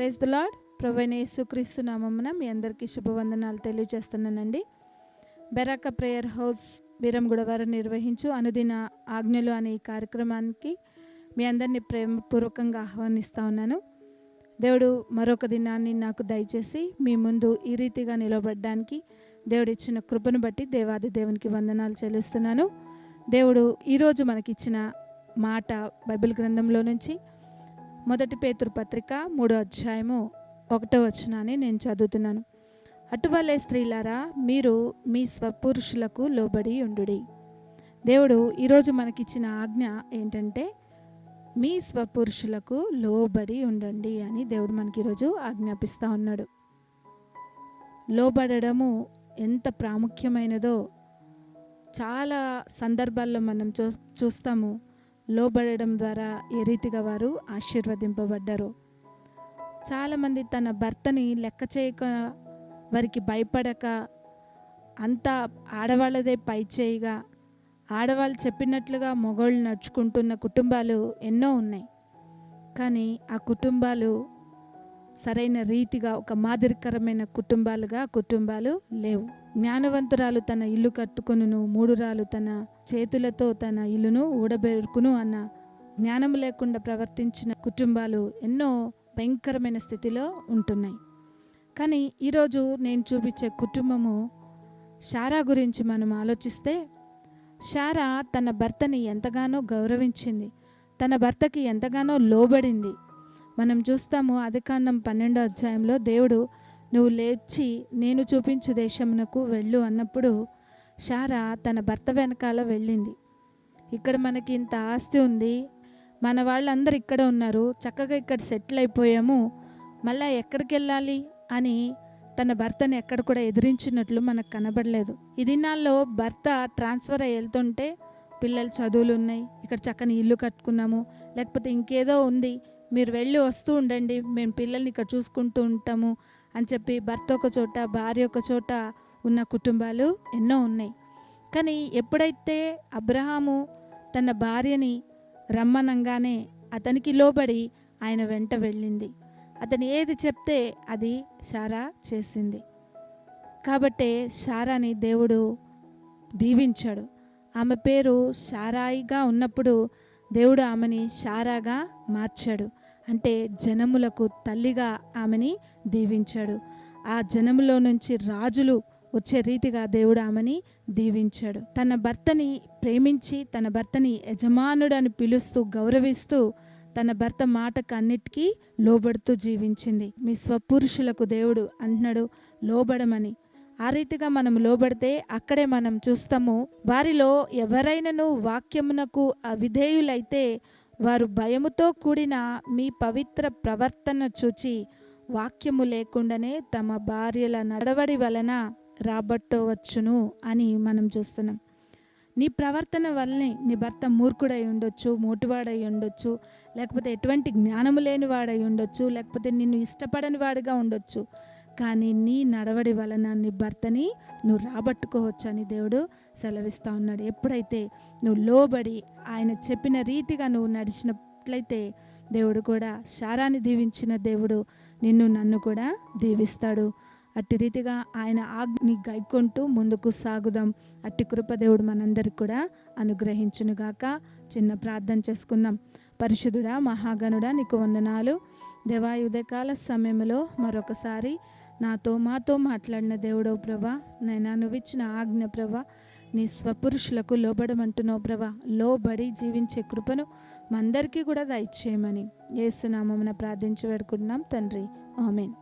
Praise the lord ప్రొవైన యేసుక్రీస్తు నామమున మీ అందరికీ శుభవందనాలు తెలియజేస్తున్నానండి. బెరాక ప్రేయర్ హౌస్ వీరంగూడ వారు నిర్వహించు అనుదిన ఆజ్ఞలు అనే ఈ కార్యక్రమానికి మీ అందరినీ ప్రేమపూర్వకంగా ఆహ్వానిస్తూ ఉన్నాను. దేవుడు మరొక దినాన్ని నాకు దయచేసి మీ ముందు ఈ రీతిగా నిలబడడానికి దేవుడు ఇచ్చిన కృపను బట్టి దేవాది దేవునికి వందనాలు చెల్లిస్తున్నాను. దేవుడు ఈరోజు మనకిచ్చిన మాట బైబిల్ గ్రంథంలో నుంచి మొదటి పేతురు పత్రిక మూడో అధ్యాయము ఒకటో వచనాన్ని నేను చదువుతున్నాను. అటువలే స్త్రీలారా మీరు మీ స్వపురుషులకు లోబడి ఉండుడి. దేవుడు ఈరోజు మనకిచ్చిన ఆజ్ఞ ఏంటంటే మీ స్వపురుషులకు లోబడి ఉండండి అని దేవుడు మనకి ఈరోజు ఆజ్ఞాపిస్తూ ఉన్నాడు. లోబడము ఎంత ప్రాముఖ్యమైనదో చాలా సందర్భాల్లో మనం చూ చూస్తాము. లోబడడం ద్వారా ఏ రీతిగా వారు ఆశీర్వదింపబడ్డారు. చాలామంది తన భర్తని లెక్క చేయక వారికి భయపడక అంతా ఆడవాళ్ళదే పై చేయిగా ఆడవాళ్ళు చెప్పినట్లుగా మగవాళ్ళు నడుచుకుంటున్న కుటుంబాలు ఎన్నో ఉన్నాయి. కానీ ఆ కుటుంబాలు సరైన రీతిగా ఒక మాదిరికరమైన కుటుంబాలుగా కుటుంబాలు లేవు. జ్ఞానవంతురాలు తన ఇల్లు కట్టుకును మూడురాలు తన చేతులతో తన ఇల్లును ఊడబెరుకును అన్న జ్ఞానం లేకుండా ప్రవర్తించిన కుటుంబాలు ఎన్నో భయంకరమైన స్థితిలో ఉంటున్నాయి. కానీ ఈరోజు నేను చూపించే కుటుంబము షారా గురించి మనం ఆలోచిస్తే షారా తన భర్తని ఎంతగానో గౌరవించింది తన భర్తకి ఎంతగానో లోబడింది మనం చూస్తాము అధికాండం పన్నెండో అధ్యాయంలో దేవుడు నువ్వు లేచి నేను చూపించు దేశమునకు వెళ్ళు అన్నప్పుడు షారా తన భర్త వెనకాల వెళ్ళింది. ఇక్కడ మనకి ఇంత ఆస్తి ఉంది. మన వాళ్ళందరూ ఇక్కడ ఉన్నారు. చక్కగా ఇక్కడ సెటిల్ అయిపోయాము. మళ్ళీ ఎక్కడికి వెళ్ళాలి? అని తన భర్తని ఎక్కడ కూడా ఎదిరించినట్లు మనకు కనబడలేదు. ఈ దినాల్లో భర్త ట్రాన్స్ఫర్ అయ్యి వెళ్తుంటే పిల్లలు చదువులు ఉన్నాయి. ఇక్కడ చక్కని ఇల్లు కట్టుకున్నాము. లేకపోతే ఇంకేదో ఉంది. మీరు వెళ్ళి వస్తూ ఉండండి మేము పిల్లల్ని ఇక్కడ చూసుకుంటూ ఉంటాము అని చెప్పి భర్త ఒక చోట భార్య ఒక చోట ఉన్న కుటుంబాలు ఎన్నో ఉన్నాయి. కానీ ఎప్పుడైతే అబ్రహాము తన భార్యని రమ్మనంగానే అతనికి లోబడి ఆయన వెంట వెళ్ళింది. అతను ఏది చెప్తే అది షారా చేసింది. కాబట్టే షారాని దేవుడు దీవించాడు. ఆమె పేరు షారాయిగా ఉన్నప్పుడు దేవుడు ఆమెని షారాగా మార్చాడు. అంటే జనములకు తల్లిగా ఆమెని దీవించాడు. ఆ జనములో నుంచి రాజులు వచ్చే రీతిగా దేవుడు ఆమెని దీవించాడు. తన భర్తని ప్రేమించి తన భర్తని యజమానుడని పిలుస్తూ గౌరవిస్తూ తన భర్త మాటకు అన్నిటికీ లోబడుతూ జీవించింది. మీ స్వపురుషులకు దేవుడు అంటున్నాడు లోబడమని. ఆ రీతిగా మనం లోబడితే అక్కడే మనం చూస్తాము వారిలో ఎవరైనను వాక్యమునకు అవిధేయులైతే వారు భయముతో కూడిన మీ పవిత్ర ప్రవర్తన చూచి వాక్యము లేకుండానే తమ భార్యల నడవడి వలన రాబట్టవచ్చును అని మనం చూస్తున్నాం. నీ ప్రవర్తన వల్లనే నీ భర్త మూర్ఖుడై ఉండొచ్చు మోటివాడై ఉండొచ్చు లేకపోతే ఎటువంటి జ్ఞానము లేని వాడై ఉండొచ్చు లేకపోతే నిన్ను ఇష్టపడని వాడిగా ఉండొచ్చు. కానీ నీ నడవడి వలన నీ భర్తని నువ్వు రాబట్టుకోవచ్చు అని దేవుడు సెలవిస్తూ ఉన్నాడు. ఎప్పుడైతే నువ్వు లోబడి ఆయన చెప్పిన రీతిగా నువ్వు నడిచినట్లయితే దేవుడు కూడా శారాన్ని దీవించిన దేవుడు నిన్ను నన్ను కూడా దీవిస్తాడు. అట్టి రీతిగా ఆయన ఆజ్ఞని గైకొంటూ ముందుకు సాగుదాం. అట్టి కృపదేవుడు మనందరికి కూడా అనుగ్రహించునుగాక చిన్న ప్రార్థన చేసుకుందాం. పరిశుద్ధుడా మహాగణుడా నీకు వందనాలు. దేవా ఉదయకాల సమయంలో మరొకసారి నాతో మాతో మాట్లాడిన దేవుడో ప్రభా నైనా నువ్వు ఇచ్చిన ఆజ్ఞ ప్రభా నీ స్వపురుషులకు లోబడమంటున్నావు ప్రభా లోబడి జీవించే కృపను మందరికీ అందరికీ కూడా దయచేయమని ఏసునామమున ప్రార్థించి పెడుకుంటున్నాం తండ్రి ఆమెన్.